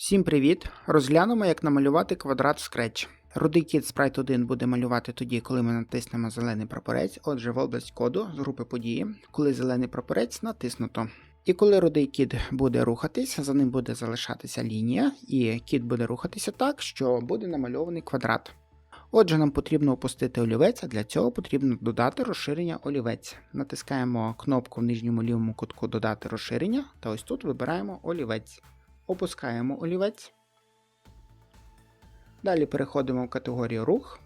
Всім привіт! Розглянемо, як намалювати квадрат в Scratch. Рудий кіт Sprite 1 буде малювати тоді, коли ми натиснемо зелений прапорець, отже, в область коду з групи події, коли зелений прапорець натиснуто. І коли рудий кіт буде рухатись, за ним буде залишатися лінія, і кіт буде рухатися так, що буде намальований квадрат. Отже, нам потрібно опустити олівець, а для цього потрібно додати розширення олівець. Натискаємо кнопку в нижньому лівому кутку Додати розширення та ось тут вибираємо олівець. Опускаємо олівець. Далі переходимо в категорію рух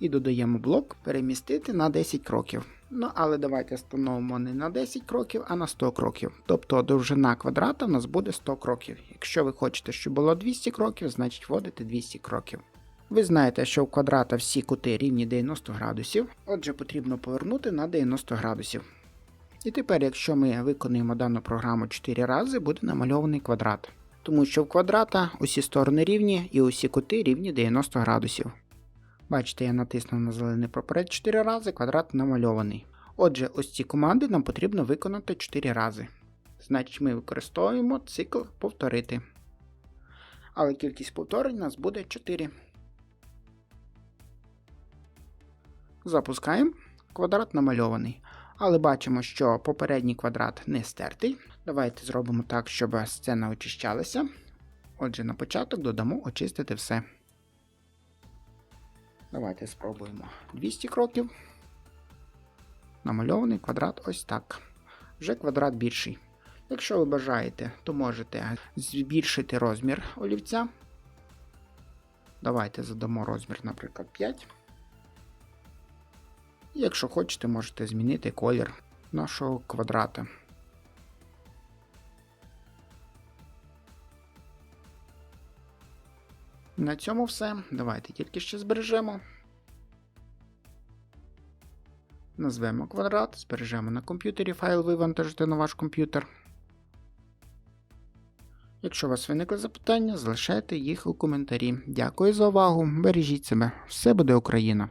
і додаємо блок перемістити на 10 кроків. Ну, але давайте встановимо не на 10 кроків, а на 100 кроків. Тобто довжина квадрата у нас буде 100 кроків. Якщо ви хочете, щоб було 200 кроків, значить вводите 200 кроків. Ви знаєте, що у квадрата всі кути рівні 90 градусів, отже, потрібно повернути на 90 градусів. І тепер, якщо ми виконуємо дану програму 4 рази, буде намальований квадрат. Тому що в квадрата усі сторони рівні і усі кути рівні 90 градусів. Бачите, я натиснув на зелений прапорець 4 рази, квадрат намальований. Отже, ось ці команди нам потрібно виконати 4 рази. Значить, ми використовуємо цикл повторити. Але кількість повторень у нас буде 4. Запускаємо. Квадрат намальований. Але бачимо, що попередній квадрат не стертий. Давайте зробимо так, щоб сцена очищалася. Отже, на початок додамо очистити все. Давайте спробуємо 200 кроків. Намальований квадрат ось так. Вже квадрат більший. Якщо ви бажаєте, то можете збільшити розмір олівця. Давайте задамо розмір, наприклад, 5. Якщо хочете, можете змінити колір нашого квадрата. На цьому все. Давайте тільки ще збережемо. Назвемо квадрат, збережемо на комп'ютері файл вивантажити на ваш комп'ютер. Якщо у вас виникли запитання, залишайте їх у коментарі. Дякую за увагу. Бережіть себе. Все буде Україна!